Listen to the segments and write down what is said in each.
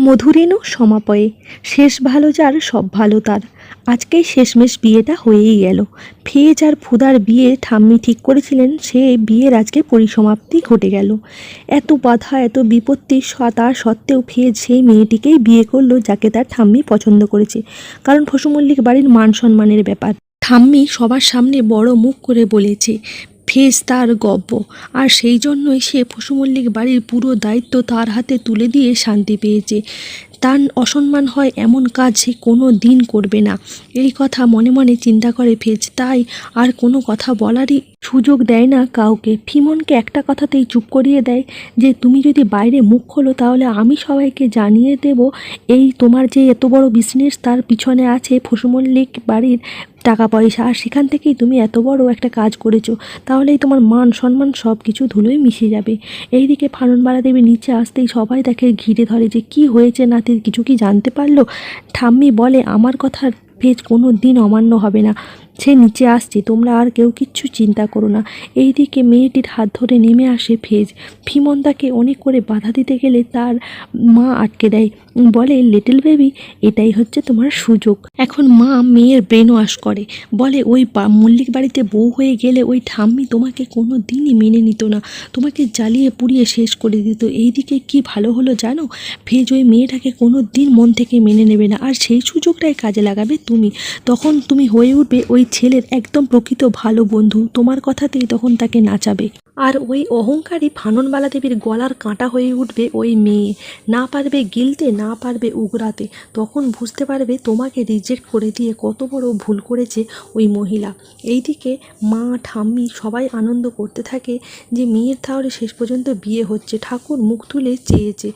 মধুরেণু সমাপয়ে। শেষ ভালো যার, সব ভালো তার। আজকেই শেষমেশ বিয়েটা হয়েই গেল। ফেজ আর ফুদার বিয়ে ঠাম্মি ঠিক করেছিলেন, সে বিয়ের আজকে পরিসমাপ্তি ঘটে গেল। এত বাধা, এত বিপত্তি তার সত্ত্বেও ফেজ সেই মেয়েটিকেই বিয়ে করল যাকে তার ঠাম্মি পছন্দ করেছে। কারণ ফসুমল্লিক বাড়ির মান সম্মানের ব্যাপার। ঠাম্মি সবার সামনে বড় মুখ করে বলেছে ফেজ তার গব্য। আর সেই জন্যই সে পশুমল্লিক বাড়ির পুরো দায়িত্ব তার হাতে তুলে দিয়ে শান্তি পেয়েছে। তার অসম্মান হয়, এমন কাজ সে কোনো দিন করবে না। এই কথা মনে মনে চিন্তা করে ফেজ, তাই আর কোনো কথা বলারই সুযোগ দেয় না কাউকে। ফিমনকে একটা কথাতেই চুপ করিয়ে দেয় যে, তুমি যদি বাইরে মুখ খোলো, তাহলে আমি সবাইকে জানিয়ে দেব, এই তোমার যে এত বড় বিজনেস তার পিছনে আছে ফসুমল্লিক বাড়ির টাকা পয়সা। আর সেখান থেকেই তুমি এত বড় একটা কাজ করেছ, তাহলেই তোমার মান সম্মান সব কিছু ধুলোয় মিশে যাবে। এইদিকে ফানুনবালা দেবী নিচে আসতেই সবাই তাকে ঘিরে ধরে যে, কি হয়েছে নাতির কিছু কি জানতে পারল? ঠাম্মি বলে, আমার কথার ভেজ কোনো দিন অমান্য হবে না। সে নিচে আসছে, তোমরা আর কেউ কিচ্ছু চিন্তা করো না। এইদিকে মেয়েটির হাত ধরে নেমে আসে ফেজ। ফিমন তাকে অনেক করে বাধা দিতে গেলে তার মা আটকে দেয়। বলে, লিটল বেবি, এটাই হচ্ছে তোমার সুযোগ। এখন মা মেয়ের ব্রেন ওয়াশ করে। বলে, ওই মল্লিক বাড়িতে বউ হয়ে গেলে ওই ঠাম্মি তোমাকে কোনো দিনই মেনে নিত না। তোমাকে জ্বালিয়ে পুড়িয়ে শেষ করে দিত। এইদিকে কি ভালো হলো জানো? ফেজ ওই মেয়েটাকে কোনো দিন মন থেকে মেনে নেবে না। আর সেই সুযোগটাই কাজে লাগাবে তুমি। তখন তুমি হয়ে উঠবে ওই ছেলের একদম প্রকৃত ভালো বন্ধু, তোমার কথাতেই তখন তাকে নাচাবে। আর ওই অহংকারী ফাননবালা দেবীর গলার কাঁটা হয়ে উঠবে ওই মেয়ে। না পারবে গিলতে, না পারবে উগরাতে। তখন বুঝতে পারবে তোমাকে রিজেক্ট করে দিয়ে কত বড় ভুল করেছে ওই মহিলা। এইদিকে মা, ঠাম্মি সবাই আনন্দ করতে থাকে যে মেয়ের তাহলে শেষ পর্যন্ত বিয়ে হচ্ছে। ঠাকুর মুখ তুলে চেয়েছে।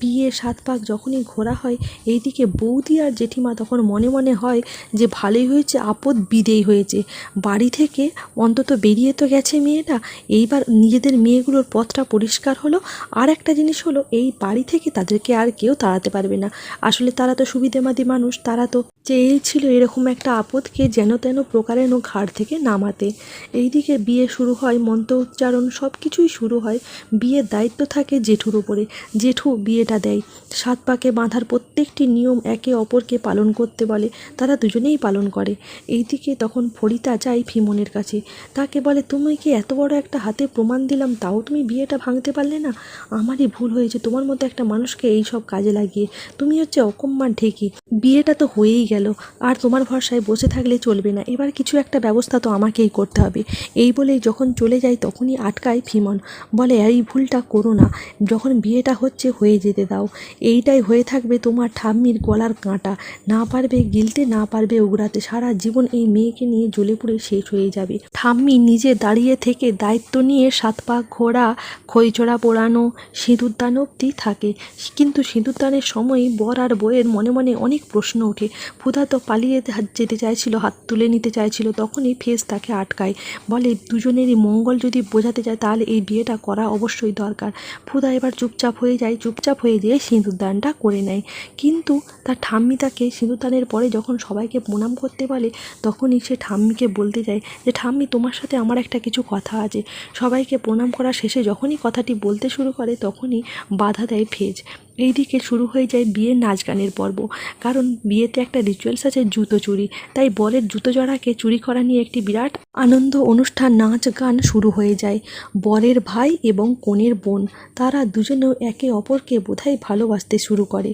বিয়ে সাত পাক যখনই ঘোরা হয়, এইদিকে বৌদি আর জেঠিমা তখন মনে মনে হয় যে ভালোই হয়েছে, আপদ বিদেয় হয়েছে। বাড়ি থেকে অন্তত বেরিয়ে তো গেছে মেয়েটা। এইবার নিজেদের মেয়েগুলোর পথটা পরিষ্কার হলো। আর একটা জিনিস হলো, এই বাড়ি থেকে তাদেরকে আর কেউ তাড়াতে পারবে না। আসলে তারা তো সুবিধেমাদি মানুষ। তারা তো চেয়েছিল এরকম একটা আপদকে যেন তেন প্রকারেণ ঘাড় থেকে নামাতে। এইদিকে বিয়ে শুরু হয়, মন্ত্র উচ্চারণ সব কিছুই শুরু হয়। বিয়ের দায়িত্ব থাকে জেঠুর উপরে। জেঠু বিয়েটা দেয়। সাত পাকে বাঁধার প্রত্যেকটি নিয়ম একে অপরকে পালন করতে বলে। তারা দুজনেই পালন করে। এইদিকে তখন ফরিতা যায় ফিমনের কাছে। তাকে বলে তুমি কি এত বড় একটা হাতে প্রমাণ দিলাম? তাও তুমি বিয়েটা ভাঙতে পারলে না? আমারই ভুল হয়েছে। তোমার মতো একটা মানুষকে এই সব কাজে লাগিয়ে। তুমি হচ্ছে অকম্মার ঢেকি। বিয়েটা তো হয়েই গেল। আর তোমার ভরসায় বসে থাকলে চলবে না। এবার কিছু একটা ব্যবস্থা তো আমাকেই করতে হবে। এই বলেই যখন চলে যায়, তখনই আটকায় ফিমন। বলে, এই ভুলটা করো না। যখন বিয়েটা হচ্ছে, হয়ে যেতে দাও। এইটাই হয়ে থাকবে তোমার ঠাম্মির গলার কাঁটা। না পারবে গিলতে, না পারবে উগড়াতে। সারা জীবন এই মেয়েকে নিয়ে জ্বলে পুড়ে শেষ হয়ে যাবে। ঠাম্মি নিজে দাঁড়িয়ে থেকে দায়িত্ব নিয়ে সাত পাক ঘোড়া, খইচড়া পোড়ানো সিঁদুরদান অবধি থাকে। কিন্তু সিঁদুরদানের সময় বর আর বইয়ের মনে মনে অনেক প্রশ্ন ওঠে। ফুদা তো পালিয়ে যেতে চাইছিল, হাত তুলে নিতে চাইছিল, তখনই ফেস তাকে আটকায়। বলে, দুজনেরই মঙ্গল যদি বোঝাতে চায়, তাহলে এই বিয়েটা করা অবশ্যই দরকার। ফুদা এবার চুপচাপ হয়ে যায়, চুপচাপ হয়ে যেয়ে সিঁদুরদানটা করে নেয়। কিন্তু তার ঠাম্মি তাকে সিঁদুরদানের পরে যখন সবাইকে প্রণাম করতে বলে, তখনই সে ঠাম্মিকে বলতে যায় যে, ঠাম্মি, তোমার সাথে আমার একটা কিছু কথা আছে। সবাইকে প্রণাম করা শেষে যখনই কথাটি বলতে শুরু করে, তখনই বাধা দেয় ফেজ এইদিকে শুরু হয়ে যায় বিয়ের নাচ গানের পর্ব। কারণ বিয়েতে একটা রিচুয়ালস আছে জুতো চুরি। তাই বরের জুতো জড়াকে চুরি করা নিয়ে একটি বিরাট আনন্দ অনুষ্ঠান নাচ গান শুরু হয়ে যায়। বরের ভাই এবং কনের বোন, তারা দুজনেও একে অপরকে বোধহয় ভালোবাসতে শুরু করে।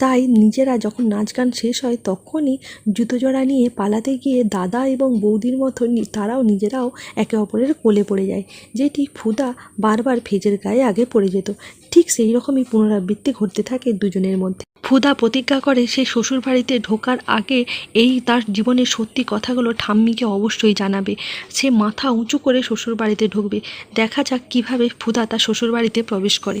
তাই নিজেরা যখন নাচ গান শেষ হয়, তখনই জুতো জোড়া নিয়ে পালাতে গিয়ে দাদা এবং বৌদির মতো তারাও নিজেরাও একে অপরের কোলে পড়ে যায়, যেটি ফুদা বারবার ফেজের গায়ে আগে পড়ে যেত। ঠিক সেই রকমই পুনরাবৃত্তি ঘটতে থাকে দুজনের মধ্যে। ফুদা প্রতিজ্ঞা করে সে শ্বশুর বাড়িতে ঢোকার আগে এই তার জীবনের সত্যি কথাগুলো ঠাম্মিকে অবশ্যই জানাবে। সে মাথা উঁচু করে শ্বশুর বাড়িতে ঢুকবে। দেখা যাক কীভাবে ফুদা তার শ্বশুর বাড়িতে প্রবেশ করে।